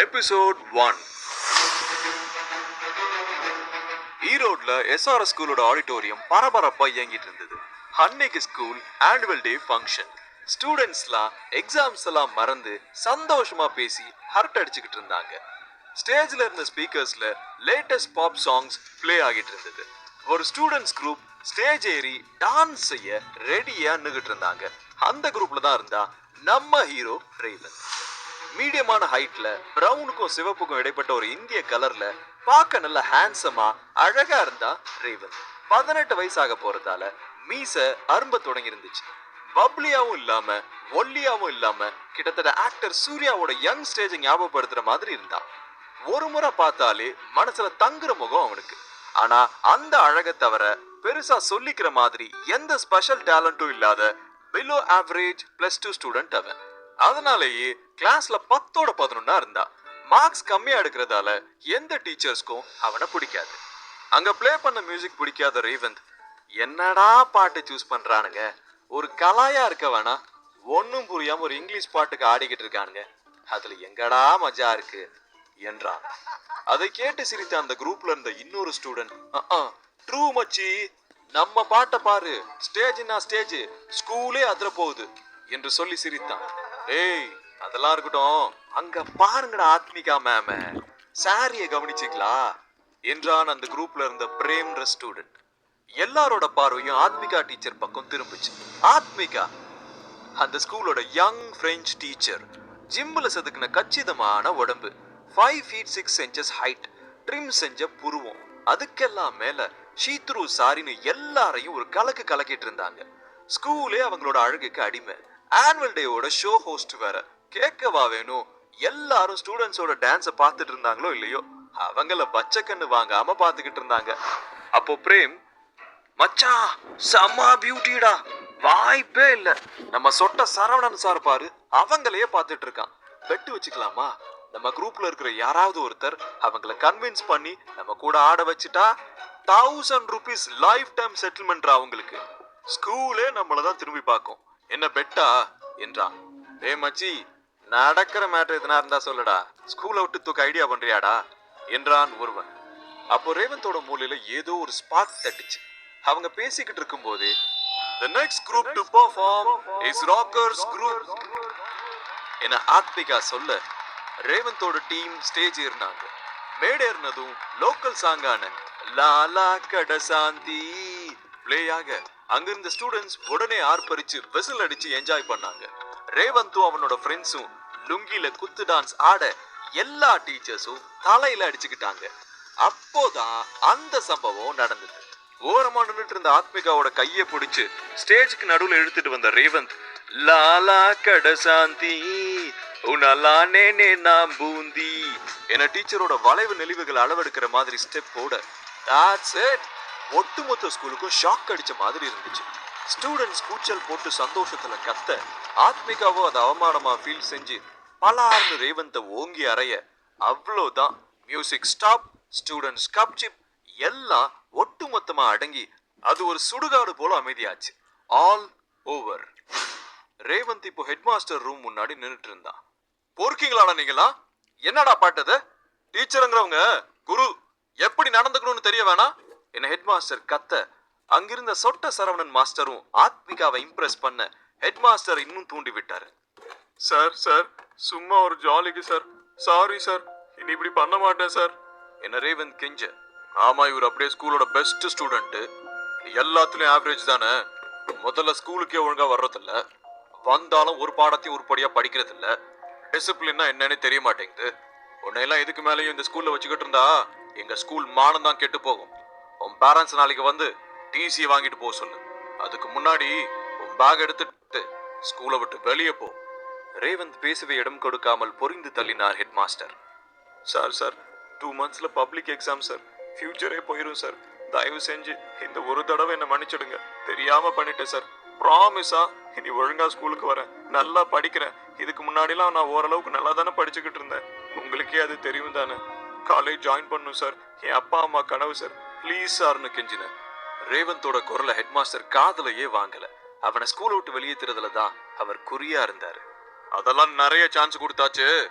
Episode one ஈரோட்ல SRS ஸ்கூலோட auditorium பரபரப்பா இயங்கிட்டு இருந்தது. அன்னைக்கு ஸ்கூல் ஆனுவல் டே ஃபங்க்ஷன் ஸ்டூடெண்ட்ஸ்லாம் எக்ஸாம்ஸ் எல்லாம் மறந்து சந்தோஷமா பேசி ஹர்ட் அடிச்சுக்கிட்டு இருந்தாங்க. ஸ்டேஜ்ல இருந்த ஸ்பீக்கர்ஸ்ல லேட்டஸ்ட் பாப் சாங்ஸ் ப்ளே ஆகிட்டு இருந்தது. ஒரு ஸ்டூடெண்ட்ஸ் குரூப் ஸ்டேஜ் ஏறி டான்ஸ் செய்ய ரெடியா நின்றுகிட்டு இருந்தாங்க. அந்த குரூப்ல தான் இருந்தா நம்ம ஹீரோ ரேவன் மீடியமான ஹைட்ல பிரவுனுக்கும் சிவப்புக்கும் இடைப்பட்ட ஒரு இந்திய கலர்ல பார்க்க நல்ல ஹேண்ட்ஸமா அழகா இருந்தா ரேவன் பதினெட்டு வயசாக போறதால மீச அரும்ப தொடங்கி இருந்துச்சு பப்ளியாவும் இல்லாம ஒல்லியாவும் இல்லாம கிட்டத்தட்ட ஆக்டர் சூர்யாவோட யங் ஸ்டேஜை ஞாபகப்படுத்துற மாதிரி இருந்தான் ஒரு முறை பார்த்தாலே மனசுல தங்குற முகம் அவனுக்கு. ஆனா அந்த அழகை தவிர பெருசா சொல்லிக்கிற மாதிரி எந்த ஸ்பெஷல் டேலண்ட்டும் இல்லாத below average plus two student அவன். அதனாலேயே கிளாஸ்ல பத்தோட பதினொன்னா இருந்தா மார்க்ஸ் கம்மியா எடுக்கிறதால எந்த டீச்சர்ஸ்க்கும் அவனை பிடிக்காது. அங்க ப்ளே பண்ண மியூசிக் பிடிக்காத ரேவந்த் என்னடா பாட்டு சூஸ் பண்றானுங்க? ஒரு கலாயா இருக்க வேணா ஒன்னும் புரியாம ஒரு இங்கிலீஷ் பாட்டுக்கு ஆடிக்கிட்டு இருக்கானுங்க. அதுல எங்கடா மஜா இருக்கு? என்றான். அதை கேட்டு சிரித்த அந்த குரூப்ல இருந்த இன்னொரு ஸ்டூடெண்ட் ட்ரூ மச்சி. நம்ம பாட்டை பாரு. ஸ்டேஜ்னா ஸ்டேஜ் ஸ்கூலே அதிர போகுது என்று சொல்லி சிரித்தான். ஏய் அதெல்லாம் இருக்கட்டும். அங்க பாருங்கடா ஆத்மிகா மேம சாரிய கவனிச்சிங்களா என்றான் அந்த குரூப்ல இருந்த பிரேம்ன்ற ஸ்டூடெண்ட் எல்லாரோட பார்வையும் ஆத்மிகா டீச்சர் பக்கம் திரும்பிச்சு. ஆத்மிகா அந்த ஸ்கூலோட யங் பிரெஞ்சு டீச்சர் ஜிம்மில் செதுக்கின கச்சிதமான உடம்பு. Five feet six inches height trim செஞ்ச புருவம். அதுக்கெல்லாம் மேல ஷீத்ரு சாரின்னு எல்லாரையும் ஒரு கலக்கு கலக்கிட்டு இருந்தாங்க. ஸ்கூலே அவங்களோட அழகுக்கு அடிமை. ஆனுவல் டேவோட ஷோ ஹோஸ்ட் வேற. கேட்கவா வேணும் எல்லாரும் ஸ்டூடெண்ட்ஸோட டான்ஸை பார்த்துட்டு இருந்தாங்களோ இல்லையோ? அவங்கள பச்சைக்கண்ணு வாங்காம பார்த்துக்கிட்டு இருந்தாங்க. அப்போ பிரேம் மச்சான் செம்ம பியூட்டிடா வாய்ப்பே இல்ல. நம்ம சொட்ட சரவணன் சார் பாரு அவங்களையே பார்த்துட்டு இருக்கான். பெட்டு வச்சுக்கலாமா? நம்ம குரூப்ல இருக்கிற யாராவது ஒருத்தர் அவங்கள கன்வின்ஸ் பண்ணி நம்ம கூட ஆட வச்சுட்டா thousand rupees life time settlement அவங்களுக்கு. ஸ்கூலே நம்மள தான் திரும்பி பார்க்கும். என்ன பெட்டா? என்றான். ஏ மச்சி நடக்கிற மேட்ரு எதுனா இருந்தா சொல்லுடா. ஸ்கூலை விட்டு தூக்க ஐடியா பண்றியாடா? என்றான் ஒருவன். அப்போ ரேவந்தோட மூலையில ஏதோ ஒரு ஸ்பாட் தட்டுச்சு. அவங்க பேசிக்கிட்டு இருக்கும்போதே the next group to perform is rockers group என ஆத்மிகா சொல்ல ரேவந்தோட டீம் ஸ்டேஜ் ஏறினாங்க. மேடேறினதும் லோக்கல் சாங்கான லாலா கடசாந்தி பிளேயாக ஆக அங்கிருந்த ஸ்டூடெண்ட்ஸ் உடனே ஆர்ப்பரிச்சு விசில் அடிச்சு என்ஜாய் பண்ணாங்க. ரேவந்தும் அவனோட ஃப்ரெண்ட்ஸும் லுங்கியில குத்து டான்ஸ் ஆட எல்லா டீச்சர்ஸும் தலையில அடிச்சுக்கிட்டாங்க. அப்போதான் அந்த சம்பவம் நடந்தது. ஓரமா நின்றுட்டு இருந்த ஆத்மிகாவோட கையை பிடிச்சு ஸ்டேஜுக்கு நடுவில் இழுத்துட்டு வந்த ரேவந்த் லாலா கடசாந்தி உனலா நேனே நாம் பூந்தி என டீச்சரோட வளைவு நெளிவுகள் அளவெடுக்கிற மாதிரி ஸ்டெப் போட that's ஒட்டுமொத்த ஸ்கூலுக்கும் ஷாக் அடிச்ச மாதிரி இருந்துச்சு. ஸ்டூடெண்ட்ஸ் கூச்சல் போட்டு சந்தோஷத்துல கத்த ஆத்மிகாவோ அதை அவமானமா ஃபீல் செஞ்சு பலார்னு ரேவந்த ஓங்கி அறைய அவ்வளோதான். மியூசிக் ஸ்டாப் ஸ்டூடெண்ட்ஸ் கப்சிப் எல்லாம் ஒட்டுமொத்தமா அடங்கி அது ஒரு சுடுகாடு போல அமைதியாச்சு. ஆல் ஓவர் ரேவந்த் இப்போ ஹெட் மாஸ்டர் ரூம் முன்னாடி நின்னுட்டு இருந்தான். பொறுக்கீங்களாடா நீங்களா என்னடா பாட்டது டீச்சருங்கிறவங்க குரு எப்படி நடந்துக்கணும்னு தெரிய வேணாம். என்ன ஹெட் மாஸ்டர் கத்த அங்கிருந்த சொட்ட சரவணன் மாஸ்டரும் ஆத்மிகாவை இம்ப்ரெஸ் பண்ண ஹெட் மாஸ்டர் இன்னும் தூண்டி விட்டாரு சார் சார் சும்மா ஒரு ஜாலிக்கு சார். சாரி சார் இனி இப்படி பண்ண மாட்டேன் சார். என்ன ரேவந்த் கெஞ்ச? ஆமா இவர் அப்படியே ஸ்கூலோட பெஸ்ட் ஸ்டூடெண்ட் எல்லாத்துலயும் ஆவரேஜ் தானே? முதல்ல ஸ்கூலுக்கே ஒழுங்கா வர்றதில்ல. வந்தாலும் ஒரு பாடத்தையும் உருப்படியா படிக்கிறது இல்ல டிசிப்ளின்னா என்னன்னு தெரிய மாட்டேங்குது. உன்னையெல்லாம் இதுக்கு மேலேயும் இந்த ஸ்கூல்ல வச்சுக்கிட்டு இருந்தா? எங்க ஸ்கூல் மானம் தான் கெட்டு போகும். உன் பேரண்ட்ஸ் நாளைக்கு வந்து டிசி வாங்கிட்டு போக சொல்லு. அதுக்கு முன்னாடி உன் பேக் எடுத்துட்டு ஸ்கூலை விட்டு வெளியே போ. ரேவந்த் பேசவே இடம் கொடுக்காமல் பொறிந்து தள்ளினார் head master sir sir two மந்த்ஸில் public exam sir. ஃபியூச்சரே போயிடும் சார். தயவு செஞ்சு இந்த ஒரு தடவை என்னை மன்னிச்சிடுங்க. தெரியாமல் பண்ணிட்டேன் சார். ப்ராமிஸா இனி ஒழுங்கா ஸ்கூலுக்கு வரேன். நல்லா படிக்கிறேன். இதுக்கு முன்னாடிலாம் நான் ஓரளவுக்கு நல்லா தானே படிச்சுக்கிட்டு இருந்தேன். உங்களுக்கே அது தெரியும் தானே? காலேஜ் ஜாயின் பண்ணும் சார். என் அப்பா அம்மா கனவு சார். ப்ளீஸ் சார்னு கெஞ்சினேன். ரேவந்தோட குரலை ஹெட் மாஸ்டர் காதலையே வாங்கல. அவனை ஸ்கூலை விட்டு வெளியேற்றுறதுல தான் அவர் குறியா இருந்தாரு. அதெல்லாம் நிறைய சான்ஸ் கொடுத்தாச்சு.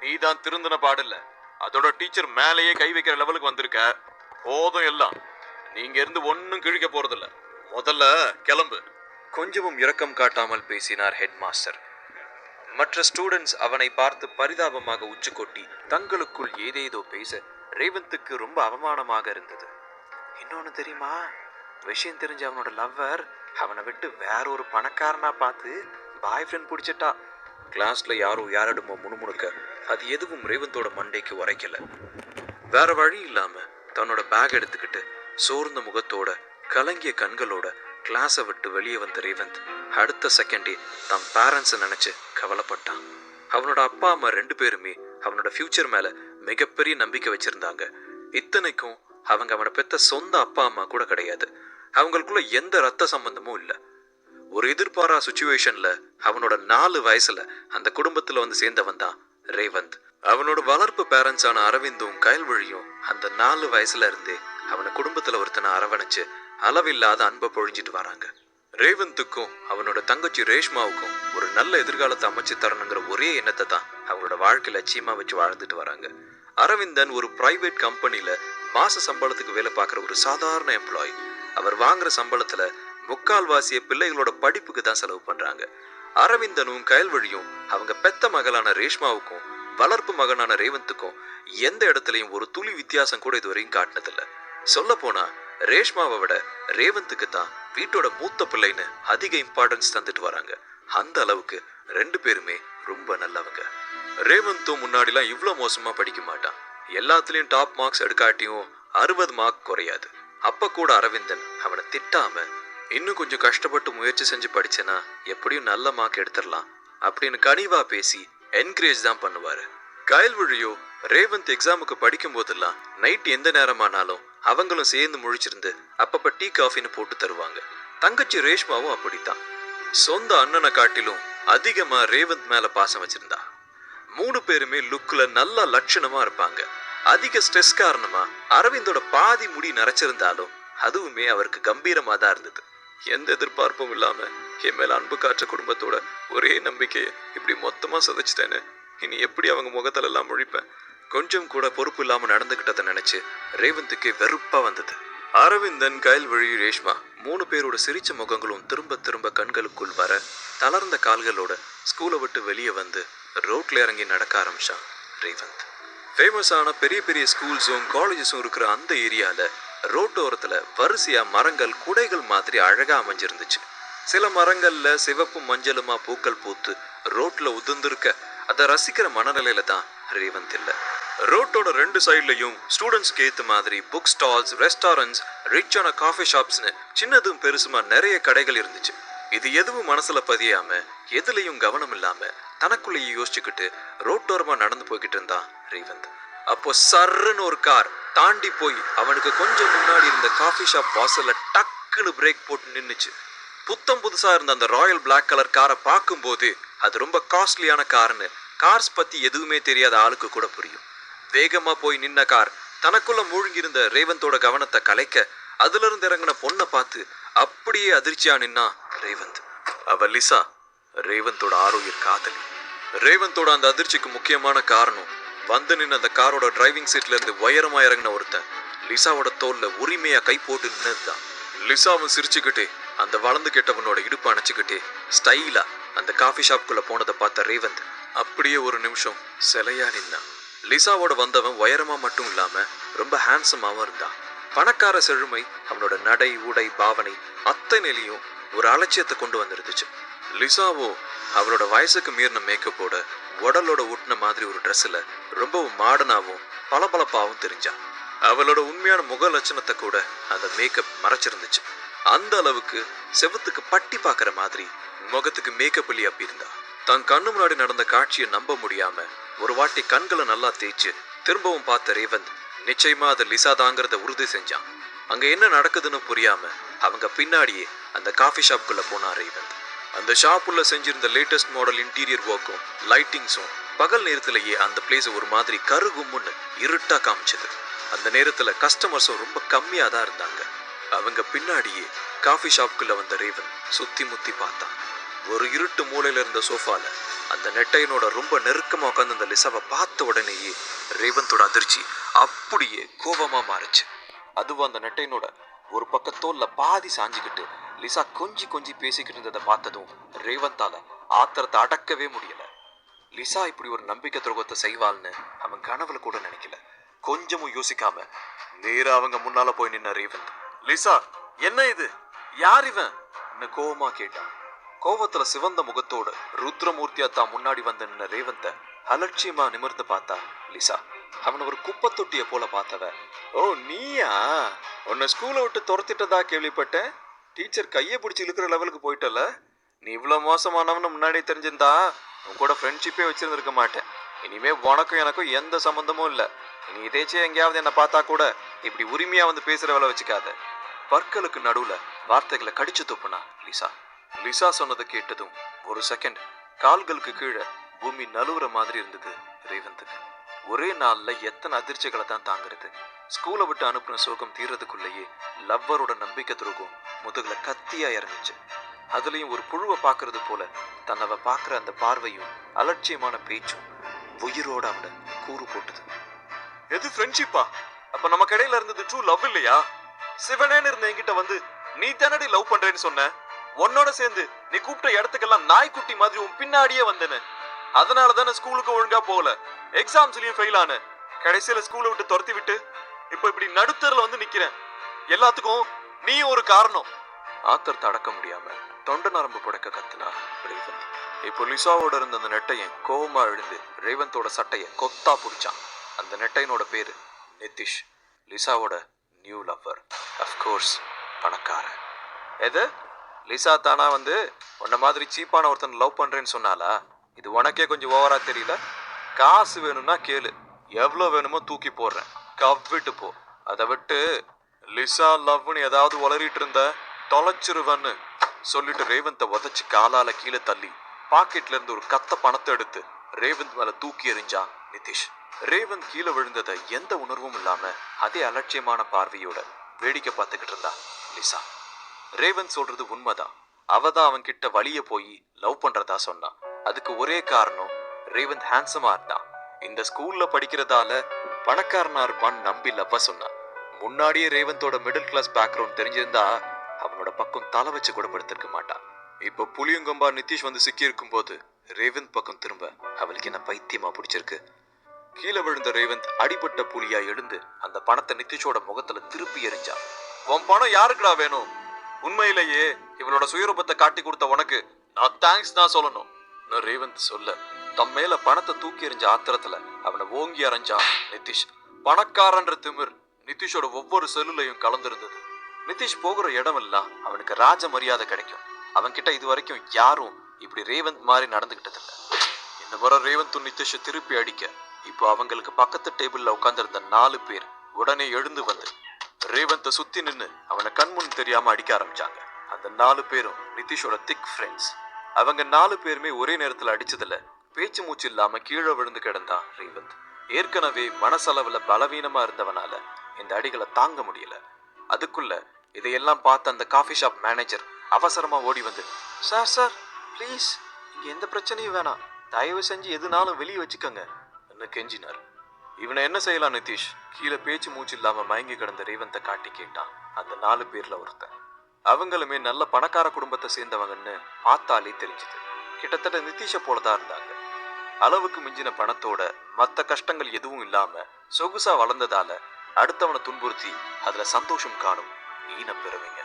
நீ தான் திருந்தின பாடில்ல. அதோட டீச்சர் மேலேயே கை வைக்கிற லெவலுக்கு வந்திருக்க. போதும் எல்லாம். நீங்க இருந்து ஒன்னும் கிழிக்க போறதில்ல. முதல்ல கிளம்பு. கொஞ்சமும் இரக்கம் காட்டாமல் பேசினார் ஹெட் மாஸ்டர் மற்ற ஸ்டூடெண்ட்ஸ் அவனை பார்த்து பரிதாபமாக உச்சு கொட்டி தங்களுக்குள் ஏதேதோ பேச ரேவந்துக்கு ரொம்ப அவமானமாக இருந்தது. இன்னொன்னு தெரியுமா? விஷயம் தெரிஞ்ச அவனோட லவ்வர் அவனை விட்டு வேற ஒரு பணக்காரனா பார்த்து பாய் ஃப்ரெண்ட் பிடிச்சிட்டா கிளாஸ்ல யாரும் யாரிடமோ முணுமுணுக்க அது எதுவும் ரேவந்தோட மண்டைக்கு உரைக்கல. வேற வழி இல்லாம தன்னோட பேக் எடுத்துக்கிட்டு சோர்ந்த முகத்தோட கலங்கிய கண்களோட கிளாஸை விட்டு வெளியே வந்த ரேவந்த் அடுத்த செகண்டே தன் பேரண்ட்ஸை நினைச்சு கவலைப்பட்டான். அவனோட அப்பா அம்மா ரெண்டு பேருமே அவனோட ஃபியூச்சர் மேல மிகப்பெரிய நம்பிக்கை வச்சிருந்தாங்க. இத்தனைக்கும் அவங்க அவனை பெத்த சொந்த அப்பா அம்மா கூட கிடையாது. அவங்களுக்குள்ள எந்த ரத்த சம்பந்தமும் இல்லை. ஒரு எதிர்பாரா சுச்சுவேஷன்ல அவனோட நாலு வயசுல அந்த குடும்பத்துல வந்து சேர்ந்தவன் தான் ரேவந்த். அவனோட வளர்ப்பு பேரண்ட்ஸான அரவிந்தும் கயல்வழியும் அந்த நாலு வயசுல இருந்தே அவனை குடும்பத்துல ஒருத்தனை அரவணைச்சு அளவில்லாத அன்பை பொழிஞ்சிட்டு வராங்க. ரேவந்துக்கும் அவனோட தங்கச்சி ரேஷ்மாவுக்கும் ஒரு நல்ல எதிர்காலத்தை அமைச்சு தரணுங்கிற ஒரே எண்ணத்தை தான் அவங்களோட வாழ்க்கை லட்சியமா வச்சு வாழ்ந்துட்டு வராங்க. அரவிந்தன் ஒரு பிரைவேட் கம்பெனில மாச சம்பளத்துக்கு வேலை பார்க்குற ஒரு சாதாரண எம்ப்ளாயி அவர் வாங்குற சம்பளத்துல முக்கால்வாசிய பிள்ளைகளோட படிப்புக்கு தான் செலவு பண்றாங்க. அரவிந்தனும் கயல்வழியும் அவங்க பெத்த மகளான ரேஷ்மாவுக்கும் வளர்ப்பு மகனான ரேவந்துக்கும் எந்த இடத்துலையும் ஒரு துளி வித்தியாசம் கூட இதுவரையும் காட்டினதில்ல. சொல்ல போனா ரேஷ்மாவை விட ரேவந்துக்கு தான் வீட்டோட மூத்த பிள்ளைன்னு அதிக இம்பார்ட்டன்ஸ் தந்துட்டு வராங்க. அந்த அளவுக்கு ரெண்டு பேருமே ரொம்ப நல்லவங்க. ரேவந்தும் முன்னாடிலாம் இவ்வளோ மோசமா படிக்க மாட்டான். எல்லாத்துலயும் டாப் மார்க்ஸ் எடுக்காட்டியும் அறுபது மார்க் குறையாது. அப்ப கூட அரவிந்தன் அவனை திட்டாம இன்னும் கொஞ்சம் கஷ்டப்பட்டு முயற்சி செஞ்சு படிச்சேனா எப்படியும் நல்ல மார்க் எடுத்துடலாம் அப்படின்னு கனிவா பேசி என்கரேஜ் தான் பண்ணுவாரு. கயல்வழியோ ரேவந்த் எக்ஸாமுக்கு படிக்கும் போதெல்லாம் நைட் எந்த நேரமானாலும் அவங்களும் சேர்ந்து முழிச்சிருந்து அப்பப்ப டீ காஃபின்னு போட்டு தருவாங்க. தங்கச்சி ரேஷ்மாவும் அப்படித்தான். சொந்த அண்ணனை காட்டிலும் அதிகமா ரேவந்த் மேல பாசம் வச்சிருந்தா. மூணு பேருமே லுக்ல நல்லா லட்சணமா இருப்பாங்க. அதிக ஸ்ட்ரெஸ் காரணமா அரவிந்தோட பாதி முடி நரைச்சிருந்தாலும் அதுவுமே அவருக்கு கம்பீரமா தான் இருந்தது. எந்த எதிர்பார்ப்பும் இல்லாம என் மேல அன்பு காற்ற குடும்பத்தோட ஒரே நம்பிக்கையை இப்படி மொத்தமா சதைச்சிட்டேன்னு. இனி எப்படி அவங்க முகத்துல எல்லாம் முழிப்பேன்? கொஞ்சம் கூட பொறுப்பு இல்லாம நடந்துக்கிட்டதை நினைச்சு ரேவந்துக்கு வெறுப்பா வந்தது. அரவிந்தன் கயல்வழி ரேஷ்மா மூணு பேரோட சிரிச்ச முகங்களும் திரும்ப திரும்ப கண்களுக்குள் வர தளர்ந்த கால்களோட ஸ்கூலை விட்டு வெளியே வந்து ரோட்ல இறங்கி நடக்க ஆரம்பிச்சான் ரேவந்த். ஃபேமஸான பெரிய பெரிய ஸ்கூல்ஸும் காலேஜஸும் இருக்கிற அந்த ஏரியால ரோட்டோரத்துல வரிசையாக மரங்கள் குடைகள் மாதிரி அழகா அமைஞ்சிருந்துச்சு. சில மரங்கள்ல சிவப்பு மஞ்சளுமா பூக்கள் பூத்து ரோட்ல உதிர்ந்திருக்க அதை ரசிக்கிற மனநிலையில தான் ரேவந்த் இல்ல. ரோட்டோட ரெண்டு சைட்லையும் ஸ்டூடெண்ட்ஸ்க்கு ஏற்ற மாதிரி புக் ஸ்டால்ஸ் ரெஸ்டாரண்ட்ஸ் ரிச்சான காஃபி ஷாப்ஸ்னு சின்னதும் பெருசுமா நிறைய கடைகள் இருந்துச்சு. இது எதுவும் மனசுல பதியாம எதுலயும் கவனம் இல்லாம தனக்குள்ளேயே யோசிச்சுக்கிட்டு ரோட்டோரமா நடந்து போய்கிட்டு இருந்தான் ரேவந்த். அப்போ சர்ன்னு ஒரு கார் தாண்டி போய் அவனுக்கு கொஞ்சம் முன்னாடி இருந்த காஃபி ஷாப் வாசல்ல டக்குன்னு பிரேக் போட்டு நின்னுச்சு. புத்தம் புதுசாக இருந்த அந்த ராயல் பிளாக் கலர் காரை பார்க்கும்போது அது ரொம்ப காஸ்ட்லியான கார்னு கார்ஸ் பத்தி எதுவுமே தெரியாத ஆளுக்கு கூட புரியும். வேகமா போய் நின்ன கார் தனக்குள்ள மூழ்கியிருந்த ரேவந்தோட கவனத்தை கலைக்க அதுல இருந்து இறங்கின பொண்ணை பார்த்து அப்படியே அதிர்ச்சியா நின்னா ரேவந்த். அவ லிசா ரேவந்தோட ஆரோக்கிய காதலி. ரேவந்தோட அந்த அதிர்ச்சிக்கு முக்கியமான காரணம் வந்து நின்று அந்த காரோட டிரைவிங் சீட்ல இருந்து உயரமா இறங்கின ஒருத்தன். லிசாவோட தோல்ல உரிமையா கை போட்டு நின்றுதான் லிசாவும் சிரிச்சுக்கிட்டே அந்த வளர்ந்து கெட்டவனோட இடுப்பு அணைச்சுக்கிட்டே ஸ்டைலா அந்த காஃபி ஷாப்குள்ள போனதை பார்த்த ரேவந்த் அப்படியே ஒரு நிமிஷம் சிலையா நின்னான். லிசாவோட வந்தவன் உயரமா மட்டும் இல்லாம ரொம்ப ஹேண்ட்ஸமாவும் இருந்தான். பணக்கார செழுமை அவனோட நடை உடை பாவனை அத்தனையிலையும் ஒரு அலட்சியத்தை கொண்டு வந்திருந்துச்சு. லிசாவோ அவளோட வயசுக்கு மீறின மேக்கப்போட உடலோட ஒட்டின மாதிரி ஒரு ட்ரெஸ்ஸில் ரொம்பவும் மாடனாகவும் பளபளப்பாவும் தெரிஞ்சான். அவளோட உண்மையான முக லட்சணத்தை கூட அந்த மேக்கப் மறைச்சிருந்துச்சு. அந்த அளவுக்கு செவத்துக்கு பட்டி பார்க்குற மாதிரி முகத்துக்கு மேக்கப் இல்லையா அப்படி இருந்தா தன் கண்ணு முன்னாடி நடந்த காட்சியை நம்ப முடியாம ஒரு வாட்டி கண்களை நல்லா தேய்ச்சு திரும்பவும் பார்த்த ரேவந்த் நிச்சயமா அது லிசா தாங்கிறத உறுதி செஞ்சான். அங்க என்ன நடக்குதுன்னு புரியாம அவங்க பின்னாடியே அந்த காஃபி ஷாப்குள்ள போனா ரேவந்த். அந்த ஷாப்புள்ள செஞ்சிருந்த லேட்டஸ்ட் மாடல் இன்டீரியர் ஒர்க்கும் லைட்டிங்ஸும் பகல் நேரத்திலேயே அந்த பிளேஸ் ஒரு மாதிரி கருகும்னு இருட்டா காமிச்சது. அந்த நேரத்துல கஸ்டமர்ஸும் ரொம்ப கம்மியா தான் இருந்தாங்க. அவங்க பின்னாடியே காஃபி ஷாப்குள்ள வந்த ரேவன் சுத்தி முத்தி பார்த்தான். ஒரு இருட்டு மூலையில இருந்த சோஃபால அந்த நெட்டையனோட ரொம்ப நெருக்கமா உட்காந்து அந்த லிசாவை பார்த்த உடனேயே ரேவந்தோட அதிர்ச்சி அப்படியே கோபமா மாறுச்சு. அதுவும் அந்த நெட்டையனோட ஒரு பக்கத்தோல்ல பாதி சாஞ்சிக்கிட்டு லிசா கொஞ்சி கொஞ்சி பேசிக்கிட்டு இருந்ததை பார்த்ததும் ரேவந்தால ஆத்திரத்தை அடக்கவே முடியல. லிசா இப்படி ஒரு நம்பிக்கை துரோகத்தை செய்வாள்னு அவன் கனவுல கூட நினைக்கல. கொஞ்சமும் யோசிக்காம நேரா அவங்க முன்னால போய் நின்ன ரேவந்த் லிசா என்ன இது? யார் இவன்? கோவமா கேட்டான். கோவத்துல சிவந்த முகத்தோட ருத்ரமூர்த்தியா தான் முன்னாடி வந்து நின்ன ரேவந்த அலட்சியமா நிமிர்ந்து பார்த்தா லிசா. அவன் ஒரு குப்பை தொட்டிய போல பார்த்தவ ஓ நீயா? உன்னை ஸ்கூலை விட்டு துரத்திட்டதா கேள்விப்பட்டேன்? டீச்சர் கையை பிடிச்சி இழுக்கிற லெவலுக்கு போயிட்டல. நீ இவ்வளோ மோசமானவன்னு முன்னாடியே தெரிஞ்சிருந்தா உன் கூட ஃப்ரெண்ட்ஷிப்பே வச்சிருந்துருக்க மாட்டேன். இனிமே உனக்கும் எனக்கும் எந்த சம்மந்தமும் இல்லை. நீ இதேச்சே எங்கேயாவது என்னை பார்த்தா கூட இப்படி உரிமையாக வந்து பேசுகிற வேலை வச்சுக்காத. பற்களுக்கு நடுவில் வார்த்தைகளை கடிச்சு துப்புனா லிசா. லிசா சொன்னதை கேட்டதும் ஒரு செகண்ட் கால்களுக்கு கீழே பூமி நழுவுற மாதிரி இருந்தது ரேவந்துக்கு. ஒரே நாள்ல எத்தனை அதிர்ச்சிகளை தான் தாங்குறது? ஸ்கூலை விட்டு அனுப்புன சோகம் தீர்றதுக்குள்ளேயே லவ்வரோட நம்பிக்கை துருகம் முதுகுல கத்தியா இறங்குச்சு அதுலயும் ஒரு புழுவை பார்க்கறது போல தன்னவ பார்க்குற அந்த பார்வையும் அலட்சியமான பேச்சும் உயிரோட அவனை கூறு போட்டுது. எது ஃப்ரெண்ட்ஷிப்பா அப்ப நமக்கு இடையில இருந்தது ட்ரூ லவ் இல்லையா? சிவனேன்னு இருந்த என்கிட்ட வந்து நீ தானடி லவ் பண்றேன்னு சொன்ன? உன்னோட சேர்ந்து நீ கூப்பிட்ட இடத்துக்கெல்லாம் நாய்க்குட்டி மாதிரி உன் பின்னாடியே வந்தேன்னு. அதனால தானே ஸ்கூலுக்கு ஒழுங்கா போகல. எக்ஸாம்ஸ்லயும் ஃபெயில் ஆன. கடைசியில ஸ்கூலை விட்டு துரத்தி விட்டு இப்போ இப்படி நடுத்தரில் வந்து நிக்கிறேன். எல்லாத்துக்கும் நீ ஒரு காரணம். ஆத்தர் அடக்க முடியாம தொண்டை நரம்பு புடக்க கத்துனா ரேவந்த் இப்போ லிசாவோட இருந்த அந்த நெட்டையன் கோபமா எழுந்து ரேவந்தோட சட்டையை கொத்தா பிடிச்சான். அந்த நெட்டையனோட பேரு நிதிஷ். லிசாவோட நியூ லவ்வர் அஃப்கோர்ஸ் பணக்காரன். எது? லிசா தானா வந்து உன்ன மாதிரி சீப்பான ஒருத்தன் லவ் பண்றேன்னு சொன்னாலா இது உனக்கே கொஞ்சம் ஓவரா தெரியல? காசு வேணும்னா கேளு. எவ்வளோ வேணுமோ தூக்கி போடுறேன். கவ்விட்டு போ. அதை விட்டு லிசா லவ்னு ஏதாவது உளறிட்டு இருந்த தொலைச்சிருவன்னு சொல்லிட்டு ரேவந்தை உதச்சி காலால கீழே தள்ளி பாக்கெட்ல இருந்து ஒரு கத்த பணத்தை எடுத்து ரேவந்த் மேல தூக்கி எறிஞ்சான் நிதிஷ். ரேவந்த் கீழே விழுந்ததை எந்த உணர்வும் இல்லாம அதே அலட்சியமான பார்வையோட வேடிக்கை பார்த்துக்கிட்டு இருந்தா லிசா. ரேவந்த் சொல்றது உண்மைதான். அவ தான் அவன் கிட்ட வழிய போய் லவ் பண்றதா சொன்னான். அதுக்கு ஒரே காரணம் ரேவந்த் ஹேண்ட்ஸமா இருந்தான் இந்த ஸ்கூல்ல படிக்கிறதால பணக்காரனா இருப்பான்னு நம்பி லவ்வ சொன்னான். முன்னாடியே ரேவந்தோட மிடில் கிளாஸ் பேக்ரவுண்ட் தெரிஞ்சிருந்தா அவனோட பக்கம் தலை வச்சு கூட படுத்திருக்க மாட்டான். இப்போ புளியங்கொம்பா நிதிஷ் வந்து சிக்கி இருக்கும் போது ரேவந்த் பக்கம் திரும்ப அவளுக்கு என்ன பைத்தியமா பிடிச்சிருக்கு. கீழே விழுந்த ரேவந்த் அடிபட்ட புலியா எழுந்து அந்த பணத்தை நிதிஷோட முகத்துல திருப்பி எரிஞ்சான் உன் பணம் யாருக்குடா வேணும்? உண்மையிலேயே இவளோட சுயரூபத்தை காட்டி கொடுத்த உனக்கு நான் தேங்க்ஸ் தான் சொல்லணும். ரேவந்த் சொல்ல தம் மேல பணத்தை தூக்கி எறிஞ்ச ஆத்திரத்துல அவனை ஓங்கி அரைஞ்சான் நிதிஷ். பணக்காரன்ற திமிர் நிதிஷோட ஒவ்வொரு செல்லுலையும் கலந்திருந்தது. நிதிஷ் போகிற இடமெல்லாம் அவனுக்கு ராஜ மரியாதை கிடைக்கும். அவன்கிட்ட இது வரைக்கும் யாரும் இப்படி ரேவந்த் மாதிரி நடந்துகிட்டது இல்லை. இந்த முறை ரேவந்தும் நிதிஷ் திருப்பி அடிக்க இப்போ அவங்களுக்கு பக்கத்து டேபிள்ல உட்காந்துருந்த நாலு பேர் உடனே எழுந்து வந்து ரேவந்தை சுத்தி நின்னு அவனை கண்முன் தெரியாம அடிக்க ஆரம்பிச்சாங்க. அந்த நாலு பேரும் நிதிஷோட திக் ஃப்ரெண்ட்ஸ் அவங்க நாலு பேருமே ஒரே நேரத்துல அடிச்சதுல பேச்சு மூச்சு இல்லாம கீழே விழுந்து கிடந்தான் ரேவந்த். ஏற்கனவே மனசளவுல பலவீனமா இருந்தவனால இந்த அடிகளை தாங்க முடியல. அதுக்குள்ள இதையெல்லாம் பார்த்த அந்த காஃபி ஷாப் மேனேஜர் அவசரமா ஓடி வந்து சார் சார் ப்ளீஸ் இங்க எந்த பிரச்சனையும் வேணாம். தயவு செஞ்சு எதுனாலும் வெளியே வச்சுக்கோங்க. என்ன கெஞ்சினார். இவனை என்ன செய்யலாம் நிதிஷ்? கீழே பேச்சு மூச்சு இல்லாம மயங்கி கிடந்த ரேவந்தை காட்டி கேட்டான் அந்த நாலு பேர்ல ஒருத்தன். அவங்களுமே நல்ல பணக்கார குடும்பத்தை சேர்ந்தவங்கன்னு பார்த்தாலே தெரிஞ்சுது. கிட்டத்தட்ட நிதிஷை போலதான் இருந்தாங்க. அளவுக்கு மிஞ்சின பணத்தோட மத்த கஷ்டங்கள் எதுவும் இல்லாம சொகுசா வளர்ந்ததால அடுத்தவனை துன்புறுத்தி அதுல சந்தோஷம் காணும் ஈன பெறுவீங்க.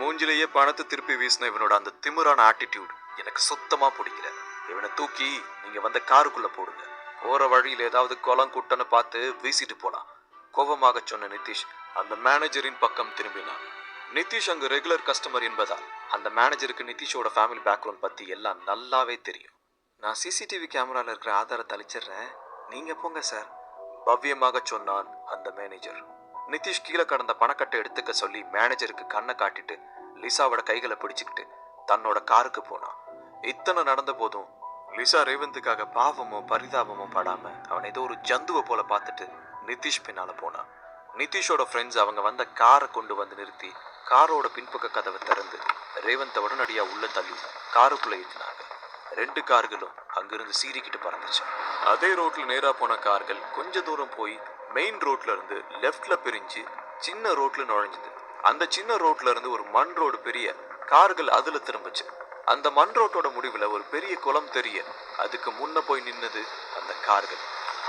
மூஞ்சிலேயே பணத்தை திருப்பி வீசின இவனோட அந்த திமிரான ஆட்டிடியூட் எனக்கு சுத்தமா பிடிக்கல. இவனை தூக்கி நீங்க வந்த காருக்குள்ள போடுங்க. போற வழியில ஏதாவது குளம் குட்டன்னு பார்த்து வீசிட்டு போலாம். கோபமாக சொன்ன நிதிஷ் அந்த மேனேஜரின் பக்கம் திரும்பினான். நிதிஷ் அங்கு ரெகுலர் கஸ்டமர் என்பதால் அந்த மேனேஜருக்கு நிதிஷோட ஃபேமிலி பேக்ரவுண்ட் பற்றி எல்லாம் நல்லாவே தெரியும். நான் சிசிடிவி கேமரால இருக்கிற ஆதாரத்தை அழிச்சிடுறேன். நீங்க போங்க சார் பவ்யமாக சொன்னான் அந்த மேனேஜர் நிதிஷ் கீழே கடந்த பணக்கட்டை எடுத்துக்க சொல்லி மேனேஜருக்கு கண்ணை காட்டிட்டு லிசாவோட கைகளை பிடிச்சிக்கிட்டு தன்னோட காருக்கு போனான். இத்தனை நடந்த போதும் லிசா ரேவந்துக்காக பாவமோ பரிதாபமோ படாம அவன் ஏதோ ஒரு ஜந்துவை போல பார்த்துட்டு நிதிஷ் பின்னால போனான். நிதிஷோட ஃப்ரெண்ட்ஸ் அவங்க வந்த காரை கொண்டு வந்து நிறுத்தி காரோட பின்பக்க கதவை திறந்து ரேவந்தை உடனடியா உள்ள தள்ளி காருக்குள்ளே ஏத்தினாங்க. ரெண்டு கார்களும் அங்கிருந்து சீறிக்கிட்டு பறந்துச்சு. அதே ரோட்டில் நேரா போன கார்கள் கொஞ்ச தூரம் போய் மெயின் ரோட்ல இருந்து லெஃப்ட்ல பிரிஞ்சு சின்ன ரோட்ல நுழைஞ்சுது. அந்த சின்ன ரோட்ல இருந்து ஒரு மண் ரோடு பெரிய கார்கள் அதுல திரும்புச்சு. அந்த மண் ரோட்டோட முடிவுல ஒரு பெரிய குளம் தெரிய அதுக்கு முன்ன போய் நின்னது அந்த கார்கள்.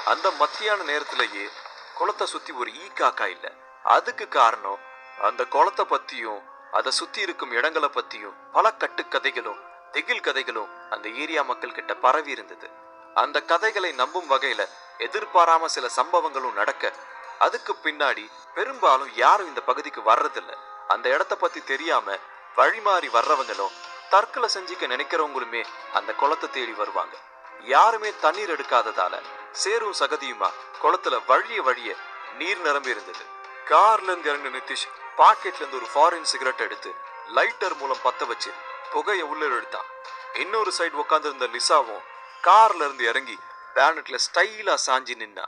அந்த மத்தியான நேரத்திலேயே குளத்தை சுத்தி ஒரு ஈ காக்கா இல்லை. அதுக்கு காரணம் அந்த குளத்தை பத்தியும் அதை சுத்தி இருக்கும் இடங்களை பத்தியும் பல கட்டுக்கதைகளும் திகில் கதைகளும் அந்த ஏரியா மக்கள் கிட்ட பரவி இருந்தது. அந்த கதைகளை நம்பும் வகையில எதிர்பாராம சில சம்பவங்களும் நடக்க அதுக்கு பின்னாடி பெரும்பாலும் யாரும் இந்த பகுதிக்கு வர்றதில்ல. அந்த இடத்த பத்தி தெரியாம வழிமாறி வர்றவங்களும் தற்கொலை செஞ்சுக்க நினைக்கிறவங்களுமே அந்த குளத்தை தேடி வருவாங்க. யாருமே தண்ணீர் எடுக்காததால சேரும் சகதியுமா குளத்துல வழிய வழிய நீர் நிரம்பி இருந்தது. கார்ல இருந்து இறங்கின நிதிஷ் பாக்கெட்ல இருந்து ஒரு ஃபாரின் சிகரெட் எடுத்து லைட்டர் மூலம் பத்த வச்சு புகையை உள்ள எடுத்தான் இன்னொரு சைடு உட்காந்துருந்த லிசாவும் கார்ல இருந்து இறங்கி பேனட்ல ஸ்டைலா சாஞ்சி நின்னா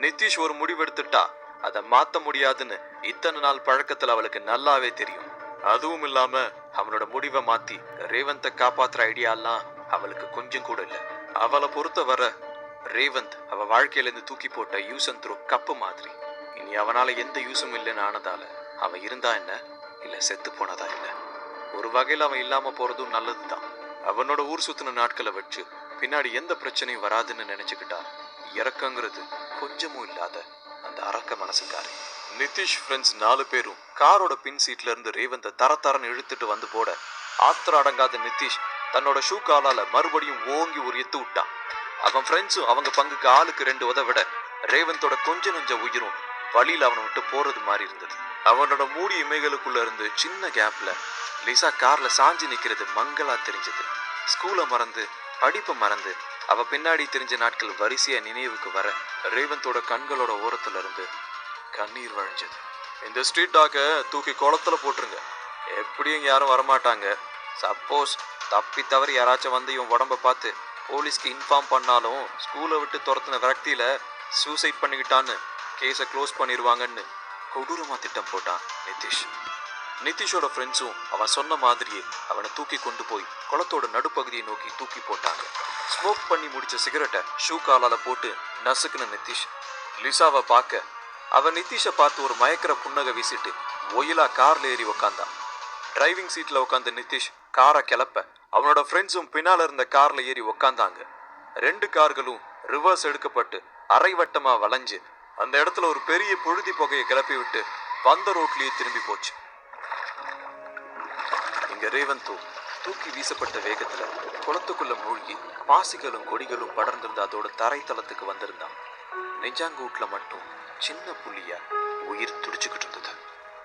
நிதிஷ் ஒரு முடிவெடுத்துட்டா அதை மாத்த முடியாதுன்னு இத்தனை நாள் பழக்கத்துல அவளுக்கு நல்லாவே தெரியும். அதுவும் இல்லாம அவனோட முடிவை மாத்தி ரேவந்த காப்பாத்துற ஐடியா எல்லாம் அவளுக்கு கொஞ்சம் கூட இல்ல. அவளை பொறுத்த வர ரேவந்த் அவ வாழ்க்கையில இருந்து தூக்கி போட்ட யூசன் த்ரோ கப்பு மாதிரி. இனி அவனால எந்த யூஸும் இல்லைன்னு ஆனதால அவன் இருந்தா என்ன? இல்ல செத்து போனதா இல்ல ஒரு வகையில அவன் இல்லாம போறதும் நல்லதுதான். அவனோட ஊர் சுத்தின நாட்களை வச்சு பின்னாடி எந்த பிரச்சனையும் வராதுன்னு நினச்சிக்கிட்டா இறக்கங்கிறது கொஞ்சமும் இல்லாத அந்த அரக்க மனசுக்காரு. நிதிஷ் ஃப்ரெண்ட்ஸ் நாலு பேரும் காரோட பின் சீட்ல இருந்து ரேவந்த தர தரன்னு இழுத்துட்டு வந்து போட ஆத்திரம் அடங்காத நிதிஷ் தன்னோட ஷூ காலால மறுபடியும் ஓங்கி ஒரு எத்து விட்டான். அவன் ஃப்ரெண்ட்ஸும் அவங்க பங்குக்கு ஆளுக்கு ரெண்டு உதவிட ரேவந்தோட கொஞ்ச நெஞ்ச உயிரும் வழியில அவனை விட்டு போறது மாதிரி இருந்தது. அவனோட மூடி இமைகளுக்குள்ள இருந்து சின்ன கேப்ல லிசா கார்ல சாஞ்சு நிக்கிறது மங்களா தெரிஞ்சது. ஸ்கூலை மறந்து படிப்பை மறந்து அவ பின்னாடி தெரிஞ்ச நாட்கள் வரிசையா நினைவுக்கு வர ரேவந்தோட கண்களோட ஓரத்துல இருந்து கண்ணீர் வழிஞ்சது. இந்த ஸ்ட்ரீட் டாக தூக்கி குளத்துல போட்டுருங்க. எப்படியும் யாரும் வரமாட்டாங்க. சப்போஸ் தப்பி தவறி யாராச்சும் வந்து இவன் உடம்ப பார்த்து போலீஸ்க்கு இன்ஃபார்ம் பண்ணாலும் ஸ்கூலை விட்டு துரத்துன விரக்தியில சூசைட் பண்ணிக்கிட்டான்னு கேஸை க்ளோஸ் பண்ணிடுவாங்கன்னு கொடூரமாக திட்டம் போட்டான் நிதிஷ். நிதிஷோட ஃப்ரெண்ட்ஸும் அவன் சொன்ன மாதிரியே அவனை தூக்கி கொண்டு போய் குளத்தோட நடுப்பகுதியை நோக்கி தூக்கி போட்டாங்க. ஸ்மோக் பண்ணி முடிச்ச சிகரெட்டை ஷூ காலால் போட்டு நசுக்குன நிதிஷ். லிசாவை பார்க்க அவன் நிதிஷை பார்த்து ஒரு மயக்கிற புன்னகை வீசிட்டு ஒயிலா கார்ல ஏறி உக்காந்தான். டிரைவிங் சீட்டில் உட்காந்த நிதிஷ் காரை கிளப்ப அவனோட ஃப்ரெண்ட்ஸும் பின்னால் இருந்த காரில் ஏறி உக்காந்தாங்க. ரெண்டு கார்களும் ரிவர்ஸ் எடுக்கப்பட்டு அரைவட்டமாக வளைஞ்சு அந்த இடத்துல ஒரு பெரிய புழுதி புகையை கிளப்பி விட்டு வந்த ரோட்லயே திரும்பி போச்சு. இங்க ரேவந்தோ தூக்கி வீசப்பட்ட வேகத்துல குளத்துக்குள்ள மூழ்கி பாசிகளும் கொடிகளும் படர்ந்திருந்த அதோட தரைத்தளத்துக்கு வந்திருந்தான். நெஞ்சாங்கூட்ல மட்டும் சின்ன புள்ளியா உயிர் துடிச்சுக்கிட்டு இருந்தது.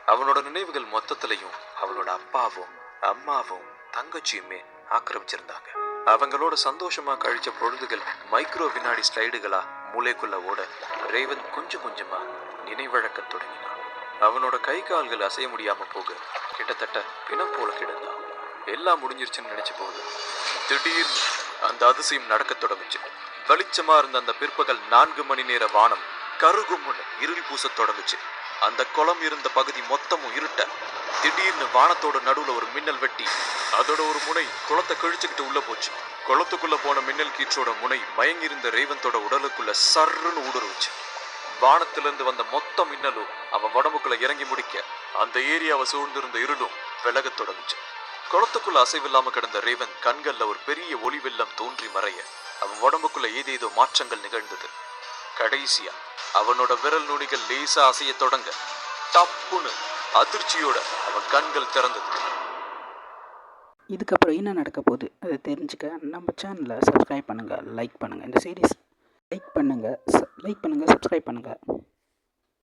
அவனோட நினைவுகள் மொத்தத்திலையும் அவளோட அப்பாவும் அம்மாவும் தங்கச்சியுமே ஆக்கிரமிச்சிருந்தாங்க. அவங்களோட சந்தோஷமா கழிச்ச பொழுதுகள் மைக்ரோ வினாடி ஸ்லைடுகளா மூளைக்குள்ள ஓட ரேவந்த் கொஞ்சம் கொஞ்சமா நினைவழக்க தொடங்கினான். அவனோட கை கால்கள் அசைய முடியாம போக கிட்டத்தட்ட பிணம் போல கிடந்தான். எல்லாம் முடிஞ்சிருச்சுன்னு நினைச்ச போது திடீர்னு அந்த அதிசயம் நடக்கத் தொடங்குச்சு. வெளிச்சமா இருந்த அந்த பிற்பகல் நான்கு மணி நேர வானம் கருகும்னு இருள் பூசத் தொடங்குச்சு. அந்த குளம் இருந்த பகுதி மொத்தமும் இருட்ட. திடீர்னு வானத்தோட நடுவுல ஒரு மின்னல் வெட்டி. அதோட ஒரு முனை குளத்தை கிழிச்சுக்கிட்டு உள்ள போச்சு. குளத்துக்குள்ள போன மின்னல் கீற்றோட முனை மயங்கியிருந்த ரேவந்தோட உடலுக்குள்ள சர்ன்னு ஊடுருவுச்சு. வானத்திலிருந்து வந்த மொத்த மின்னலும் அவன் உடம்புக்குள்ள இறங்கி முடிக்க அந்த ஏரியாவை சூழ்ந்திருந்த இருளும் விலகத் தொடங்குச்சு. குளத்துக்குள்ள அசைவில்லாம கிடந்த ரேவன் கண்கள்ல ஒரு பெரிய ஒளி வெள்ளம் தோன்றி மறைய அவன் உடம்புக்குள்ள ஏதேதோ மாற்றங்கள் நிகழ்ந்தது. கடைசியா அவனோட விரல் நுனிகள் லேசா அசைய தொடங்க டப்புன்னு அதிர்ச்சியோட அவன் கண்கள் திறந்தது. இதுக்கப்புறம் என்ன நடக்க போகுது? அதை தெரிஞ்சுக்க நம்ம சேனலை சப்ஸ்கிரைப் பண்ணுங்கள் லைக் பண்ணுங்கள் இந்த சீரிஸ் லைக் பண்ணுங்கள் லைக் பண்ணுங்கள் சப்ஸ்கிரைப் பண்ணுங்கள்